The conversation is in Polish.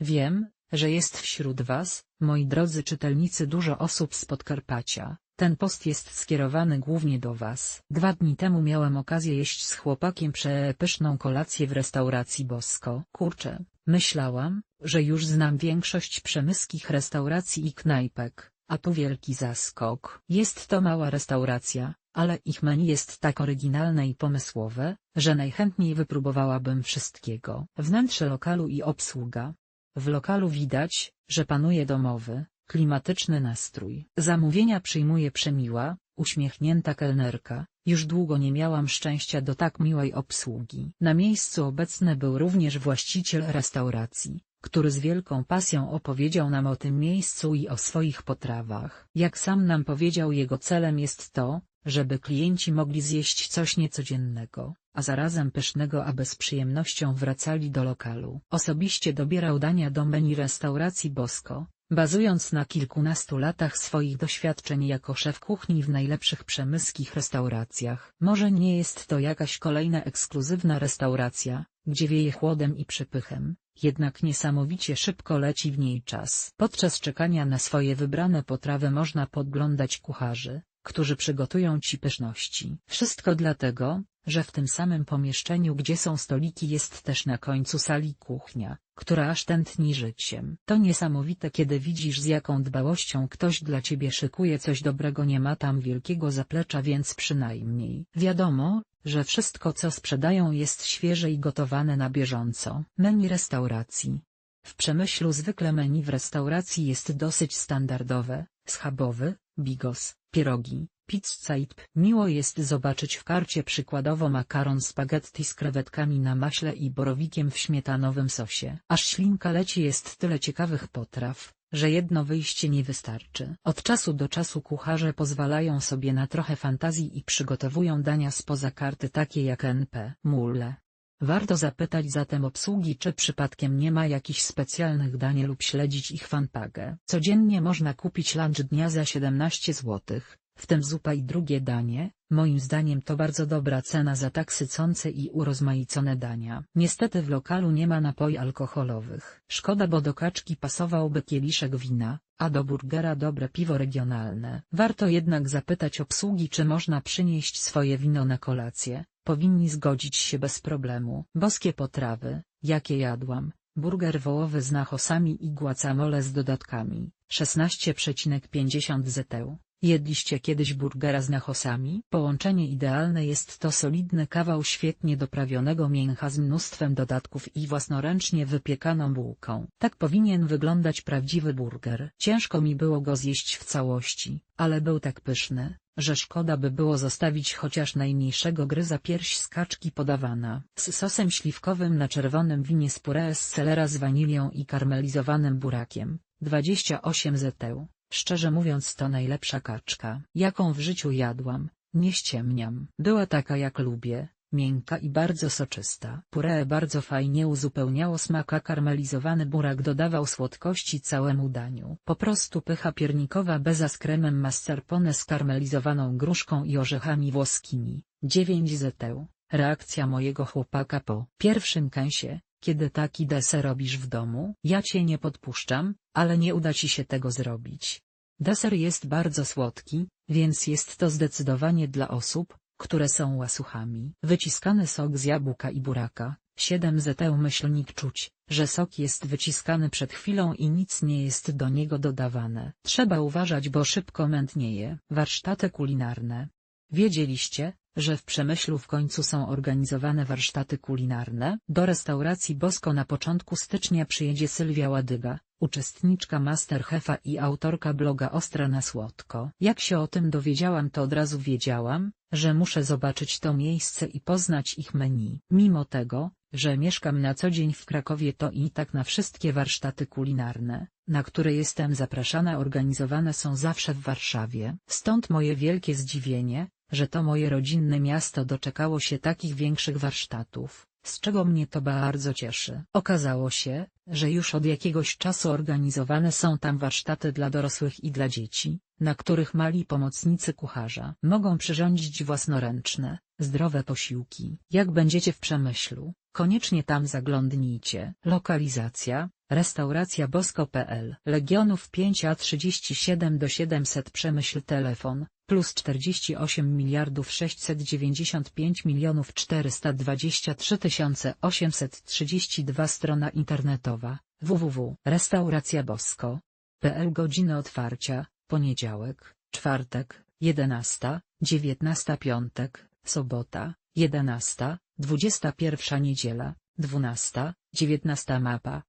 Wiem, że jest wśród Was, moi drodzy czytelnicy dużo osób z Podkarpacia. Ten post jest skierowany głównie do Was. Dwa dni temu miałem okazję jeść z chłopakiem przepyszną kolację w restauracji Bosko. Kurczę, myślałam, że już znam większość przemyskich restauracji i knajpek, a tu wielki zaskok. Jest to mała restauracja, ale ich menu jest tak oryginalne i pomysłowe, że najchętniej wypróbowałabym wszystkiego. Wnętrze lokalu i obsługa. W lokalu widać, że panuje domowy, klimatyczny nastrój. Zamówienia przyjmuje przemiła, uśmiechnięta kelnerka, już długo nie miałam szczęścia do tak miłej obsługi. Na miejscu obecny był również właściciel restauracji, który z wielką pasją opowiedział nam o tym miejscu i o swoich potrawach. Jak sam nam powiedział jego celem jest to, żeby klienci mogli zjeść coś niecodziennego, a zarazem pysznego aby z przyjemnością wracali do lokalu. Osobiście dobierał dania do menu restauracji Bosko, bazując na kilkunastu latach swoich doświadczeń jako szef kuchni w najlepszych przemyskich restauracjach. Może nie jest to jakaś kolejna ekskluzywna restauracja, gdzie wieje chłodem i przypychem, jednak niesamowicie szybko leci w niej czas. Podczas czekania na swoje wybrane potrawy można podglądać kucharzy, którzy przygotują ci pyszności. Wszystko dlatego, że w tym samym pomieszczeniu gdzie są stoliki jest też na końcu sali kuchnia, która aż tętni życiem. To niesamowite kiedy widzisz z jaką dbałością ktoś dla ciebie szykuje coś dobrego nie ma tam wielkiego zaplecza więc przynajmniej. Wiadomo, że wszystko co sprzedają jest świeże i gotowane na bieżąco. Menu restauracji. W Przemyślu zwykle menu w restauracji jest dosyć standardowe, schabowy, bigos, pierogi, pizza i Miło jest zobaczyć w karcie przykładowo makaron spaghetti z krewetkami na maśle i borowikiem w śmietanowym sosie. Aż ślinka leci jest tyle ciekawych potraw, że jedno wyjście nie wystarczy. Od czasu do czasu kucharze pozwalają sobie na trochę fantazji i przygotowują dania spoza karty takie jak NP. Mule. Warto zapytać zatem obsługi czy przypadkiem nie ma jakichś specjalnych dań lub śledzić ich fanpagę. Codziennie można kupić lunch dnia za 17 zł, w tym zupa i drugie danie, moim zdaniem to bardzo dobra cena za tak sycące i urozmaicone dania. Niestety w lokalu nie ma napoi alkoholowych. Szkoda bo do kaczki pasowałby kieliszek wina, a do burgera dobre piwo regionalne. Warto jednak zapytać obsługi czy można przynieść swoje wino na kolację, powinni zgodzić się bez problemu. Boskie potrawy, jakie jadłam, burger wołowy z nachosami i guacamole z dodatkami, 16,50 zł. Jedliście kiedyś burgera z nachosami? Połączenie idealne jest to solidny kawał świetnie doprawionego mięcha z mnóstwem dodatków i własnoręcznie wypiekaną bułką. Tak powinien wyglądać prawdziwy burger. Ciężko mi było go zjeść w całości, ale był tak pyszny, że szkoda by było zostawić chociaż najmniejszego gryza pierś z kaczki podawana z sosem śliwkowym na czerwonym winie z puree z selera z wanilią i karmelizowanym burakiem. 28 zł. Szczerze mówiąc to najlepsza kaczka, jaką w życiu jadłam, nie ściemniam. Była taka jak lubię, miękka i bardzo soczysta. Puree bardzo fajnie uzupełniało smak a karmelizowany burak dodawał słodkości całemu daniu. Po prostu pycha piernikowa beza z kremem mascarpone z karmelizowaną gruszką i orzechami włoskimi. 9 ZT. Reakcja mojego chłopaka po pierwszym kęsie, kiedy taki deser robisz w domu? Ja cię nie podpuszczam, ale nie uda ci się tego zrobić. Deser jest bardzo słodki, więc jest to zdecydowanie dla osób, które są łasuchami. Wyciskany sok z jabłka i buraka, 7 ZT myślnik czuć, że sok jest wyciskany przed chwilą i nic nie jest do niego dodawane. Trzeba uważać bo szybko mętnieje. Warsztaty kulinarne. Wiedzieliście, że w Przemyślu w końcu są organizowane warsztaty kulinarne? Do restauracji Bosko na początku stycznia przyjedzie Sylwia Ładyga, uczestniczka Masterchefa i autorka bloga Ostra na Słodko. Jak się o tym dowiedziałam to od razu wiedziałam, że muszę zobaczyć to miejsce i poznać ich menu. Mimo tego, że mieszkam na co dzień w Krakowie to i tak na wszystkie warsztaty kulinarne, na które jestem zapraszana organizowane są zawsze w Warszawie. Stąd moje wielkie zdziwienie, że to moje rodzinne miasto doczekało się takich większych warsztatów, z czego mnie to bardzo cieszy. Okazało się, że już od jakiegoś czasu organizowane są tam warsztaty dla dorosłych i dla dzieci, na których mali pomocnicy kucharza mogą przyrządzić własnoręczne, zdrowe posiłki. Jak będziecie w Przemyślu, koniecznie tam zaglądnijcie. Lokalizacja, Restauracja Bosko.pl Legionów 5 a 37 do 700 Przemyśl telefon, plus 48 miliardów 695 milionów 423 tysiące 832 Strona internetowa www.restauracjabosko.pl Godziny otwarcia, poniedziałek, czwartek, 11, 19 piątek, sobota, 11, 21 niedziela, 12, 19 mapa,